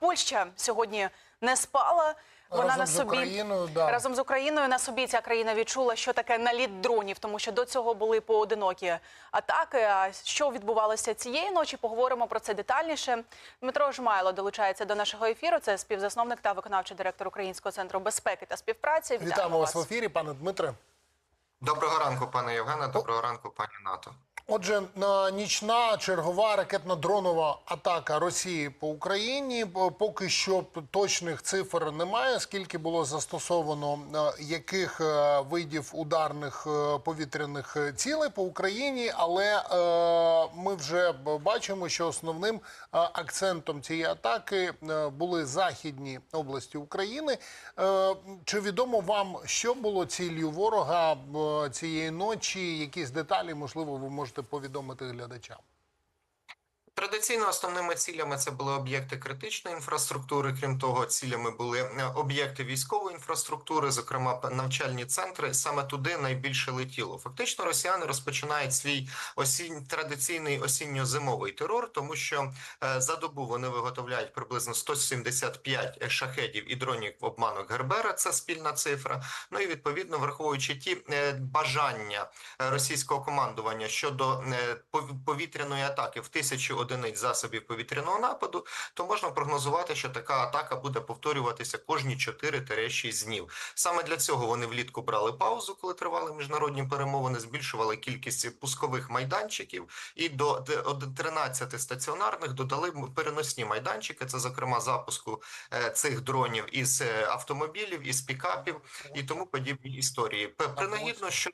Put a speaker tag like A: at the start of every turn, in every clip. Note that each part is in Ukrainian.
A: Польща сьогодні не спала. Вона
B: Разом
A: на
B: з
A: собі
B: Україною, да.
A: разом з Україною на собі ця країна відчула, що таке наліт дронів, тому що до цього були поодинокі атаки. А що відбувалося цієї ночі? Поговоримо про це детальніше. Дмитро Жмайло долучається до нашого ефіру. Це співзасновник та виконавчий директор Українського центру безпеки та співпраці.
B: Вітаємо вас в ефірі, пане Дмитре.
C: Доброго ранку, пане Євгене. Доброго ранку, пані НАТО.
B: Отже, на нічна чергова ракетно-дронова атака Росії по Україні. Поки що точних цифр немає. Скільки було застосовано е, яких е, видів ударних е, повітряних цілей по Україні, але ми вже бачимо, що основним акцентом цієї атаки були західні області України. Чи відомо вам, що було ціллю ворога цієї ночі? Якісь деталі, можливо, ви можете повідомити глядачам?
C: Традиційно основними цілями це були об'єкти критичної інфраструктури. Крім того, цілями були е, об'єкти військової інфраструктури, зокрема навчальні центри. Саме туди найбільше летіло. Фактично, росіяни розпочинають свій осінь традиційний осінньо-зимовий терор, тому що е, за добу вони виготовляють приблизно 175 шахедів і дронів обманок Гербера. Це спільна цифра. Ну і відповідно враховуючи ті е, бажання е, російського командування щодо е, повітряної атаки в тисячу одиниць засобів повітряного нападу, то можна прогнозувати, що така атака буде повторюватися кожні 4-6 днів. Саме для цього вони влітку брали паузу, коли тривали міжнародні перемовини, збільшували кількість пускових майданчиків, і до д- 13 стаціонарних додали переносні майданчики. Це зокрема запуску е, цих дронів із е, автомобілів, із пікапів і тому подібні історії. Принагідно, що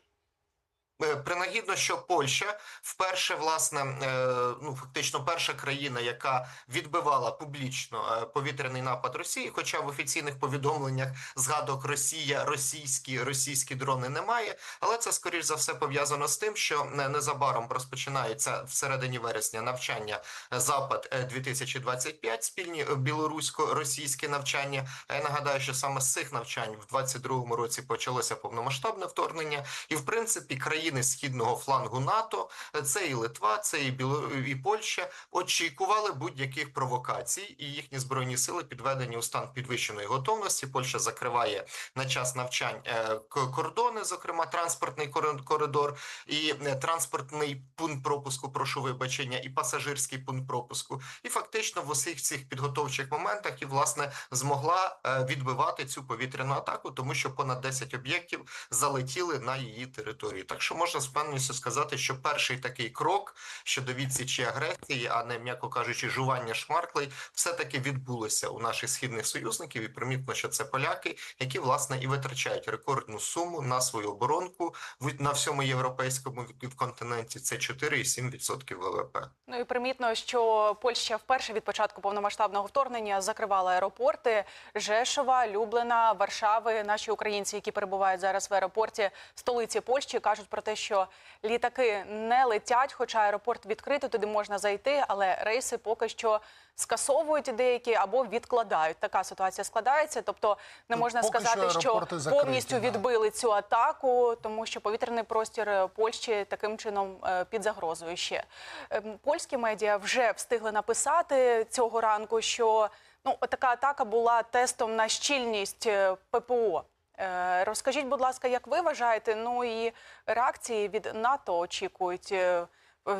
C: Принагідно, що Польща вперше, власне, е, ну фактично перша країна, яка відбивала публічно е, повітряний напад Росії, хоча в офіційних повідомленнях згадок Росія, російські російські дрони немає. Але це скоріш за все пов'язано з тим, що незабаром розпочинається всередині вересня навчання е, Запад е, 2025, спільні е, білорусько-російські навчання. Я нагадаю, що саме з цих навчань в 22-му році почалося повномасштабне вторгнення, і в принципі країни східного флангу НАТО, це і Литва, це і Біло... і Польща, очікували будь-яких провокацій, і їхні збройні сили підведені у стан підвищеної готовності. Польща закриває на час навчань е, кордони, зокрема транспортний коридор і е, транспортний пункт пропуску, прошу вибачення, і пасажирський пункт пропуску. І фактично в усіх цих підготовчих моментах і власне змогла е, відбивати цю повітряну атаку, тому що понад 10 об'єктів залетіли на її територію. Так що можна з певністю сказати, що перший такий крок щодо відсічі агресії, а не м'яко кажучи, жування шмарклей, все таки відбулося у наших східних союзників. І примітно, що це поляки, які власне і витрачають рекордну суму на свою оборонку на всьому європейському континенті. Це 4,7% ВВП.
A: Ну і примітно, що Польща вперше від початку повномасштабного вторгнення закривала аеропорти Жешова, Люблина, Варшави. Наші українці, які перебувають зараз в аеропорті столиці Польщі, кажуть про те, що літаки не летять, хоча аеропорт відкритий, туди можна зайти, але рейси поки що скасовують деякі або відкладають. Така ситуація складається. Тобто не можна
B: поки
A: сказати, що
B: аеропорти закриті,
A: повністю
B: да.
A: відбили цю атаку, тому що повітряний простір е, Польщі таким чином е, під загрозою ще. Ем, Польські медіа вже встигли написати цього ранку, що ну така атака була тестом на щільність е, ППО. Е, Розкажіть, будь ласка, як ви вважаєте? Ну і реакції від НАТО очікують, е,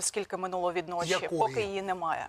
A: скільки минуло від ночі,
B: Якої?
A: поки її немає.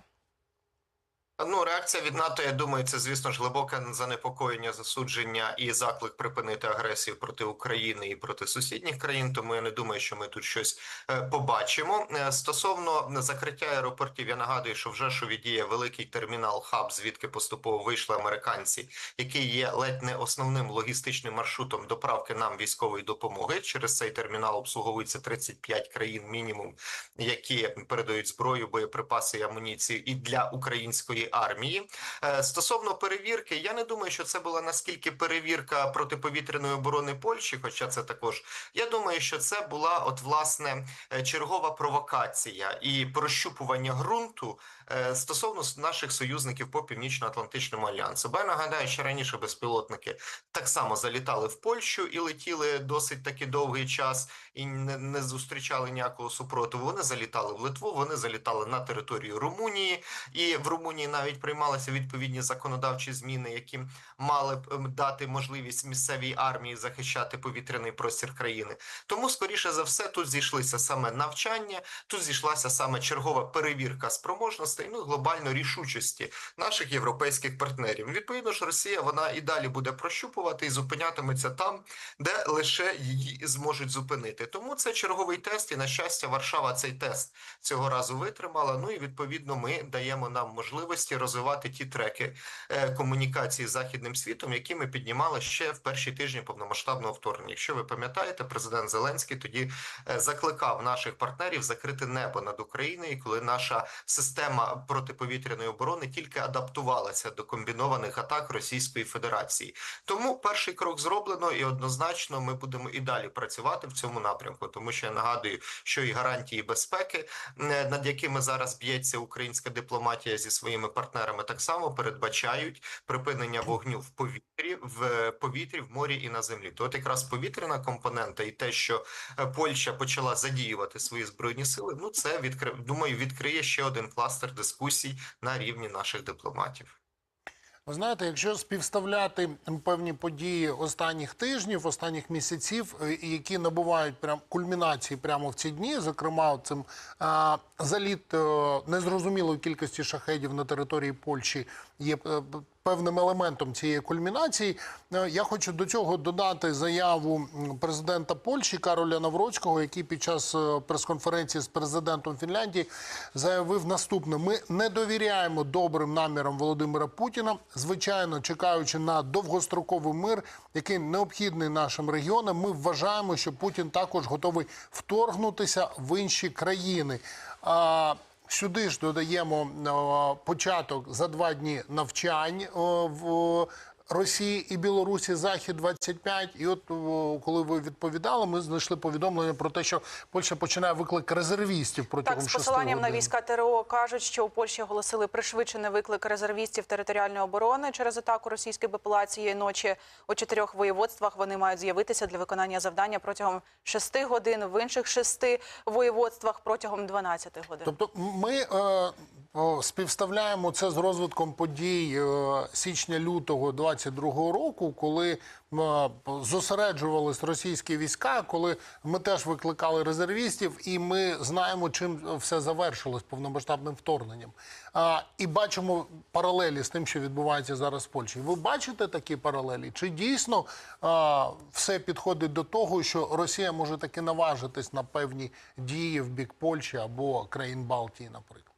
C: Ну, реакція від НАТО, я думаю, це звісно ж глибоке занепокоєння, засудження і заклик припинити агресію проти України і проти сусідніх країн. Тому я не думаю, що ми тут щось е, побачимо. Е, Стосовно закриття аеропортів, я нагадую, що в Жешові діє великий термінал хаб, звідки поступово вийшли американці, який є ледь не основним логістичним маршрутом доправки нам військової допомоги. Через цей термінал обслуговується 35 країн мінімум, які передають зброю, боєприпаси і амуніцію і для української армії. Е, Стосовно перевірки, я не думаю, що це була наскільки перевірка протиповітряної оборони Польщі, хоча це також. Я думаю, що це була от власне е, чергова провокація і прощупування ґрунту е, стосовно наших союзників по північно-атлантичному альянсу. Я нагадаю, що раніше безпілотники так само залітали в Польщу і летіли досить таки довгий час і не, не зустрічали ніякого супротиву. Вони залітали в Литву, вони залітали на територію Румунії, і в Румунії навіть приймалися відповідні законодавчі зміни, які мали б ем, дати можливість місцевій армії захищати повітряний простір країни. Тому, скоріше за все, тут зійшлися саме навчання, тут зійшлася саме чергова перевірка спроможностей, ну глобально рішучості наших європейських партнерів. Відповідно ж, Росія вона і далі буде прощупувати і зупинятиметься там, де лише її зможуть зупинити. Тому це черговий тест, і на щастя, Варшава цей тест цього разу витримала. Ну і відповідно ми даємо нам можливості розвивати ті треки е, комунікації з західним світом, які ми піднімали ще в перші тижні повномасштабного вторгнення. Якщо ви пам'ятаєте, президент Зеленський тоді е, закликав наших партнерів закрити небо над Україною, коли наша система протиповітряної оборони тільки адаптувалася до комбінованих атак Російської Федерації. Тому перший крок зроблено, і однозначно ми будемо і далі працювати в цьому напрямку, тому що я нагадую, що і гарантії безпеки, е, над якими зараз б'ється українська дипломатія зі своїми партнерами, так само передбачають припинення вогню в повітрі, в повітрі, в морі і на землі. То от якраз повітряна компонента і те, що е, Польща почала задіювати свої збройні сили, ну це відкри... думаю, відкриє ще один кластер дискусій на рівні наших дипломатів.
B: Ви знаєте, якщо співставляти певні події останніх тижнів, останніх місяців, е, які набувають прям кульмінації прямо в ці дні, зокрема, цим а, заліт е, незрозумілої кількості шахедів на території Польщі є е, певним елементом цієї кульмінації. Е, Я хочу до цього додати заяву президента Польщі Кароля Навроцького, який під час е, прес-конференції з президентом Фінляндії заявив наступне: ми не довіряємо добрим намірам Володимира Путіна, звичайно, чекаючи на довгостроковий мир, який необхідний нашим регіонам. Ми вважаємо, що Путін також готовий вторгнутися в інші країни. Сюди ж додаємо початок за два дні навчань Росії і Білорусі Захід 25 І от коли ви відповідали, ми знайшли повідомлення про те, що Польща починає виклик резервістів протягом
A: Так, з посиланням на війська ТРО кажуть, що у Польщі оголосили пришвидшений виклик резервістів територіальної оборони через атаку російської БПЛА цієї ночі. У чотирьох воєводствах вони мають з'явитися для виконання завдання протягом шести годин, в інших шести воєводствах протягом 12 годин.
B: Тобто ми е, співставляємо це з розвитком подій е, січня-лютого 22-го року, коли е, зосереджувались російські війська, коли ми теж викликали резервістів, і ми знаємо, чим все завершилось повномасштабним вторгненням. І бачимо паралелі з тим, що відбувається зараз в Польщі. Ви бачите такі паралелі? Чи дійсно все підходить до того, що Росія може таки наважитись на певні дії в бік Польщі або країн Балтії, наприклад?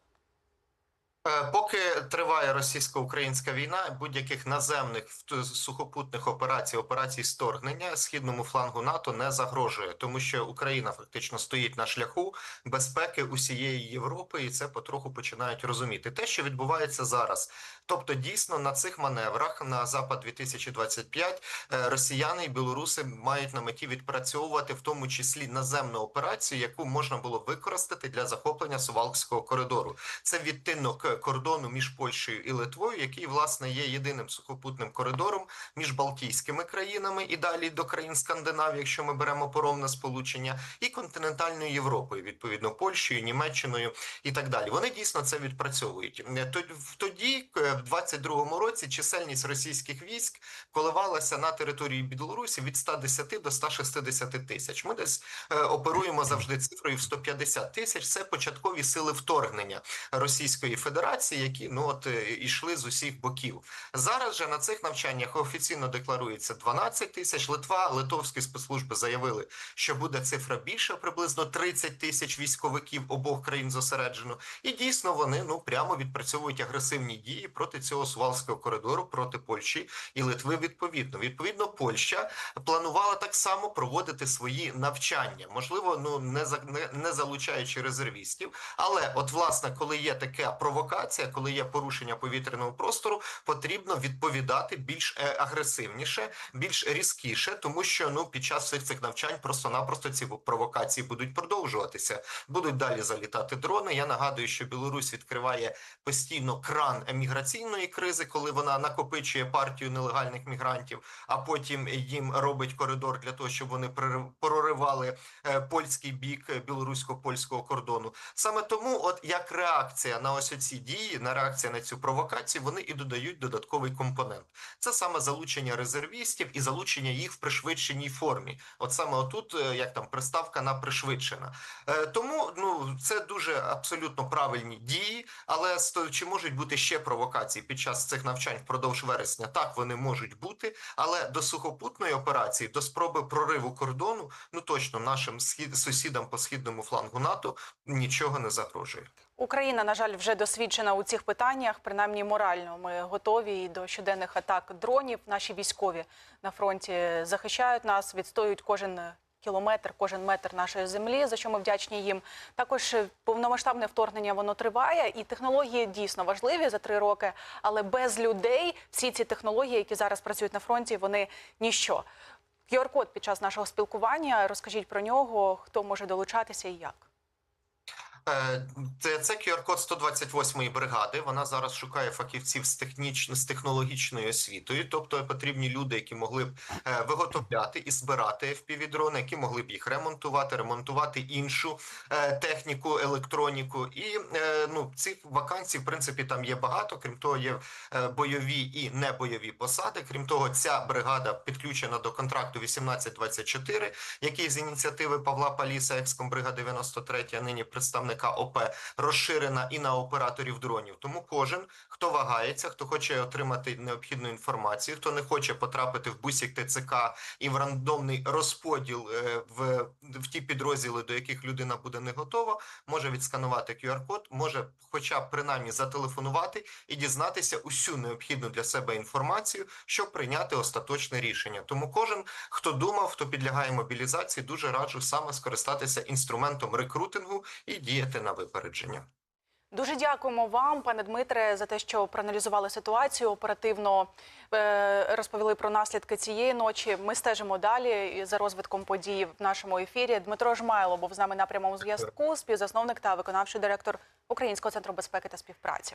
C: Е, Поки триває російсько-українська війна, будь-яких наземних сухопутних операцій, операцій сторгнення східному флангу НАТО не загрожує, тому що Україна фактично стоїть на шляху безпеки усієї Європи, і це потроху починають розуміти. Те, що відбувається зараз, тобто дійсно на цих маневрах на запад 2025 е, росіяни і білоруси мають на меті відпрацьовувати в тому числі наземну операцію, яку можна було використати для захоплення Сувалкського коридору. Це відтинок кордону між Польщею і Литвою, який власне є єдиним сухопутним коридором між Балтійськими країнами і далі до країн Скандинавії, якщо ми беремо поровне сполучення, і континентальною Європою, відповідно Польщею, Німеччиною і так далі. Вони дійсно це відпрацьовують. Е, то- Тоді, е, в 22-му році, чисельність російських військ коливалася на території Білорусі від 110 до 160 тисяч. Ми десь е, оперуємо завжди цифрою в 150 тисяч. Це початкові сили вторгнення Російської Федерації, які ну от е, йшли з усіх боків. Зараз же на цих навчаннях офіційно декларується 12 тисяч. Литва, литовські спецслужби заявили, що буде цифра більша, приблизно 30 тисяч військовиків обох країн зосереджено. І дійсно вони ну прямо відпрацьовують агресивні дії проти цього сувалського коридору, проти Польщі і Литви. Відповідно, відповідно, Польща планувала так само проводити свої навчання, можливо, ну не за не, не залучаючи резервістів. Але от власне, коли є така провокація, коли є порушення повітряного простору, потрібно відповідати більш е, агресивніше, більш різкіше, тому що ну під час всіх цих навчань просто-напросто ці провокації будуть продовжуватися. Будуть далі залітати дрони. Я нагадую, що Білорусь відкриває постійно кран еміграційної кризи, коли вона накопичує партію нелегальних мігрантів, а потім їм робить коридор для того, щоб вони прорив- проривали е, польський бік е, білорусько-польського кордону. Саме тому, от як реакція на ось ці дії, на реакція на цю провокацію, вони і додають додатковий компонент. Це саме залучення резервістів і залучення їх в пришвидшеній формі. От саме отут, е, як там приставка на пришвидшена. Е, Тому ну це дуже абсолютно правильні дії. Але чи можуть бути ще провокації під час цих навчань впродовж вересня? Так вони можуть бути, але до сухопутної операції, до спроби прориву кордону, ну точно нашим схід сусідам по східному флангу НАТО нічого не загрожує.
A: Україна, на жаль, вже досвідчена у цих питаннях, принаймні морально. Ми готові і до щоденних атак дронів. Наші військові на фронті захищають нас, відстоюють кожен кілометр, кожен метр нашої землі, за що ми вдячні їм. Також е, повномасштабне вторгнення воно триває, і технології дійсно важливі за три роки. Але без людей всі ці технології, які зараз працюють на фронті, вони ніщо. QR-код під час нашого спілкування. Розкажіть про нього, хто може долучатися і як.
C: Е, Це, це QR-код 128-ї бригади. Вона зараз шукає фахівців з технічно з технологічною освітою, тобто потрібні люди, які могли б е, виготовляти і збирати FPV-дрони, які могли б їх ремонтувати, ремонтувати іншу е, техніку, електроніку. І ну цих вакансій, в принципі, там є багато. Крім того, є бойові і небойові посади. Крім того, ця бригада підключена до контракту 1824, який з ініціативи Павла Паліса, екскомбрига 93, а нині представника ОП, розширена і на операторів дронів. Тому кожен, хто вагається, хто хоче отримати необхідну інформацію, хто не хоче потрапити в бусік ТЦК і в рандомний розподіл е, в, в ті підрозділи, до яких людина буде не готова, може відсканувати QR-код, може, хоча б принаймні зателефонувати і дізнатися усю необхідну для себе інформацію, щоб прийняти остаточне рішення. Тому кожен, хто думав, хто підлягає мобілізації, дуже раджу саме скористатися інструментом рекрутингу і діяти на випередження.
A: Дуже дякуємо вам, пане Дмитре, за те, що проаналізували ситуацію оперативно е, розповіли про наслідки цієї ночі. Ми стежимо далі за розвитком подій в нашому ефірі. Дмитро Жмайло був з нами на прямому зв'язку, співзасновник та виконавчий директор Українського центру безпеки та співпраці.